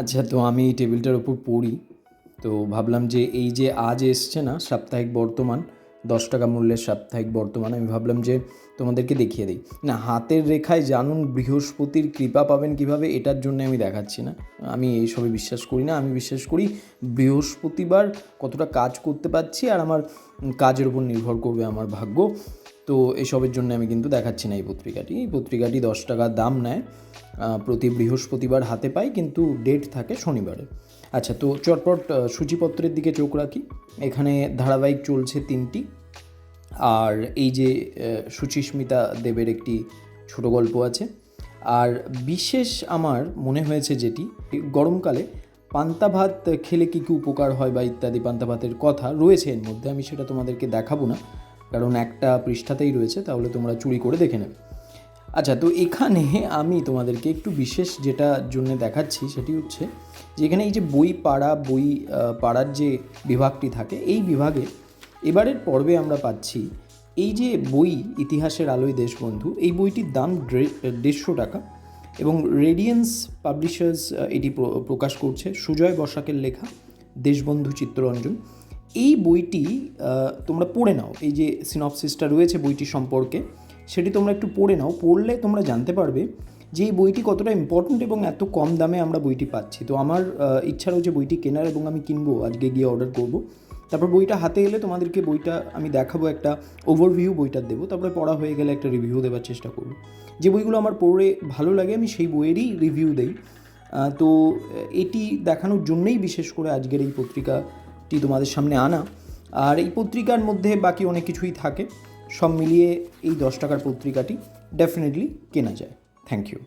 আচ্ছা তো আমি এই টেবিলটার ওপর পড়ি। তো ভাবলাম যে এই যে আজ এসছে না সাপ্তাহিক বর্তমান, দশ টাকা মূল্যের সাপ্তাহিক বর্তমান, আমি ভাবলাম যে তোমাদেরকে দেখিয়ে দিই। না, হাতের রেখায় জানুন বৃহস্পতির কৃপা পাবেন কীভাবে, এটার জন্য আমি দেখাচ্ছি না। আমি এইসবে বিশ্বাস করি না, আমি বিশ্বাস করি বৃহস্পতিবার কতটা কাজ করতে পারছি আর আমার কাজের উপর নির্ভর করবে আমার ভাগ্য। তো এসবের জন্য আমি কিন্তু দেখাচ্ছি না এই পত্রিকাটি। এই পত্রিকাটি দশ টাকা দাম নেয় প্রতি বৃহস্পতিবার হাতে পাই, কিন্তু ডেট থাকে শনিবারে। আচ্ছা তো চটপট সূচিপত্রের দিকে চোখ রাখি। এখানে ধারাবাহিক চলছে তিনটি। আর এই যে সুচিস্মিতা দেবের একটি ছোট গল্প আছে। আর বিশেষ আমার মনে হয়েছে যেটি, গরমকালে পান্তা ভাত খেলে কী কী উপকার হয় বা ইত্যাদি পান্তা ভাতের কথা রয়েছে এর মধ্যে, আমি সেটা তোমাদেরকে দেখাবো না। কারণ একটা পৃষ্ঠাতেই রয়েছে, তাহলে তোমরা চুরি করে দেখে নেবে। আচ্ছা তো এখানে আমি তোমাদেরকে একটু বিশেষ যেটা জন্য দেখাচ্ছি সেটি হচ্ছে যে এখানে এই যে বই পাড়া, বই পাড়ার যে বিভাগটি থাকে, এই বিভাগে এবারের পর্বে আমরা পাচ্ছি এই যে বই ইতিহাসের আলোয় দেশবন্ধু, এই বইটির দাম দেড়শো টাকা এবং রেডিয়েন্স পাবলিশার্স এটি প্রকাশ করছে সুজয় বসাকের লেখা, দেশবন্ধু চিত্তরঞ্জন। এই বইটি তোমরা পড়ে নাও। এই যে সিনপসিসটা রয়েছে বইটি সম্পর্কে, সেটি তোমরা একটু পড়ে নাও। পড়লে তোমরা জানতে পারবে যে এই বইটি কতটা ইম্পর্ট্যান্ট এবং এত কম দামে আমরা বইটি পাচ্ছি। তো আমার ইচ্ছা রয়েছে বইটি কেনার এবং আমি কিনবো, আজকে গিয়ে অর্ডার করব। তারপর বইটা হাতে এলে তোমাদেরকে বইটা আমি দেখাবো একটা ওভারভিউ বইটার দেবো। তারপরে পড়া হয়ে গেলে একটা রিভিউ দেওয়ার চেষ্টা করব। যে বইগুলো আমার পড়ে ভালো লাগে, আমি সেই বইয়েরই রিভিউ দেই। তো এটি দেখানোর জন্যই বিশেষ করে আজকের এই পত্রিকাটি তোমাদের সামনে আনা। আর এই পত্রিকার মধ্যে বাকি অনেক কিছুই থাকে। সব মিলিয়ে এই দশ টাকার পত্রিকাটি ডেফিনেটলি কেনা যায়। Thank you